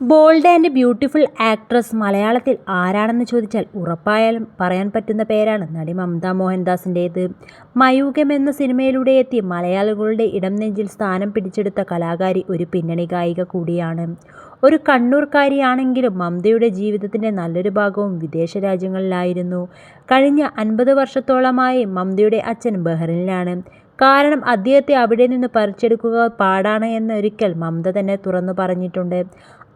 Bold and beautiful actress മലയാളത്തിൽ ആരാണെന്ന് ചോദിച്ചാൽ ഉറപ്പായാലും പറയാൻ പറ്റുന്ന പേരാണ് നടി മമത മോഹൻദാസിന്റേത്. മയൂകം എന്ന സിനിമയിലൂടെ എത്തി മലയാളികളുടെ ഇടം നെഞ്ചിൽ സ്ഥാനം പിടിച്ചെടുത്ത കലാകാരി ഒരു പിന്നണി ഗായിക കൂടിയാണ്. ഒരു കണ്ണൂർക്കാരിയാണെങ്കിലും മമതയുടെ ജീവിതത്തിന്റെ നല്ലൊരു ഭാഗവും വിദേശ രാജ്യങ്ങളിലായിരുന്നു. കഴിഞ്ഞ അൻപത് വർഷത്തോളമായി മമതയുടെ അച്ഛൻ ബഹ്റിനിലാണ്. കാരണം അദ്ദേഹത്തെ അവിടെ നിന്ന് പറിച്ചെടുക്കുക പാടാണ് എന്നൊരിക്കൽ മമത തന്നെ തുറന്നു പറഞ്ഞിട്ടുണ്ട്.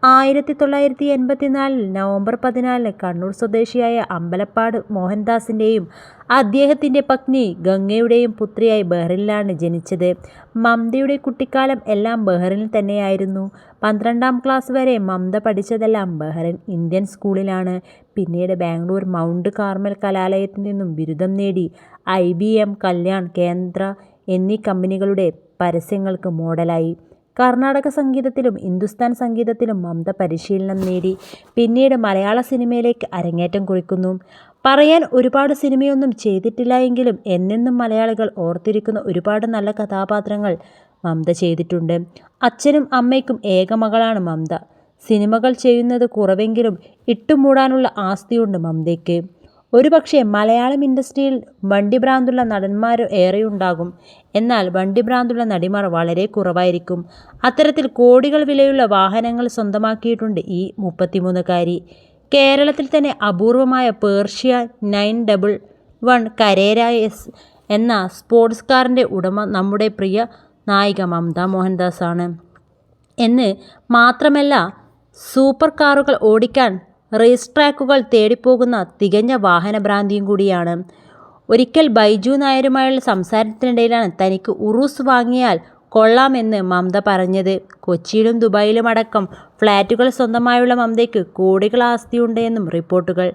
ആയിരത്തി തൊള്ളായിരത്തി എൺപത്തിനാലിൽ നവംബർ പതിനാലിന് കണ്ണൂർ സ്വദേശിയായ അമ്പലപ്പാട് മോഹൻദാസിന്റെയും അദ്ദേഹത്തിന്റെ പത്നി ഗംഗയുടെയും പുത്രിയായി ബഹ്റിനിലാണ് ജനിച്ചത്. മമതയുടെ കുട്ടിക്കാലം എല്ലാം ബഹ്റിനിൽ തന്നെയായിരുന്നു. പന്ത്രണ്ടാം ക്ലാസ് വരെ മമത പഠിച്ചതെല്ലാം ബഹ്റിൻ ഇന്ത്യൻ സ്കൂളിലാണ്. പിന്നീട് ബാംഗ്ലൂർ മൗണ്ട് കാർമൽ കലാലയത്തിൽ നിന്നും ബിരുദം നേടി ഐ ബി എം കല്യാൺ കേന്ദ്ര എന്നീ കമ്പനികളുടെ പരസ്യങ്ങൾക്ക് മോഡലായി. കർണാടക സംഗീതത്തിലും ഹിന്ദുസ്ഥാൻ സംഗീതത്തിലും മമത പരിശീലനം നേടി. പിന്നീട് മലയാള സിനിമയിലേക്ക് അരങ്ങേറ്റം കുറിക്കുന്നു. പറയാൻ ഒരുപാട് സിനിമയൊന്നും ചെയ്തിട്ടില്ല എങ്കിലും എന്നെന്നും മലയാളികൾ ഓർത്തിരിക്കുന്ന ഒരുപാട് നല്ല കഥാപാത്രങ്ങൾ മമത ചെയ്തിട്ടുണ്ട്. അച്ഛനും അമ്മയ്ക്കും ഏക മകളാണ് മമത സിനിമകൾ ചെയ്യുന്നത് കുറവെങ്കിലും ഇട്ടുമൂടാനുള്ള ആസ്തിയുണ്ട് മമതയ്ക്ക് ഒരുപക്ഷെ മലയാളം ഇൻഡസ്ട്രിയിൽ വണ്ടിഭ്രാന്തുള്ള നടന്മാർ ഏറെയുണ്ടാകും. എന്നാൽ വണ്ടിഭ്രാന്തുള്ള നടിമാർ വളരെ കുറവായിരിക്കും. അത്തരത്തിൽ കോടികൾ വിലയുള്ള വാഹനങ്ങൾ സ്വന്തമാക്കിയിട്ടുണ്ട് ഈ മുപ്പത്തിമൂന്നുകാരി. കേരളത്തിൽ തന്നെ അപൂർവമായ Porsche nine double one Carrera S എന്ന സ്പോർട്സ് കാറിന്റെ ഉടമ നമ്മുടെ പ്രിയ നായിക മമത മോഹൻദാസ് ആണ് എന്ന് മാത്രമല്ല സൂപ്പർ കാറുകൾ ഓടിക്കാൻ റേസ് ട്രാക്കുകൾ തേടിപ്പോകുന്ന തികഞ്ഞ വാഹനഭ്രാന്തിയും കൂടിയാണ്. ഒരിക്കൽ ബൈജു നായരുമായുള്ള സംസാരത്തിനിടയിലാണ് തനിക്ക് ഉറൂസ് വാങ്ങിയാൽ കൊള്ളാമെന്ന് മമത പറഞ്ഞത്. കൊച്ചിയിലും ദുബായിലും അടക്കം ഫ്ലാറ്റുകൾ സ്വന്തമായുള്ള മമതയ്ക്ക് കോടികൾ ആസ്തിയുണ്ട് എന്നും റിപ്പോർട്ടുകൾ.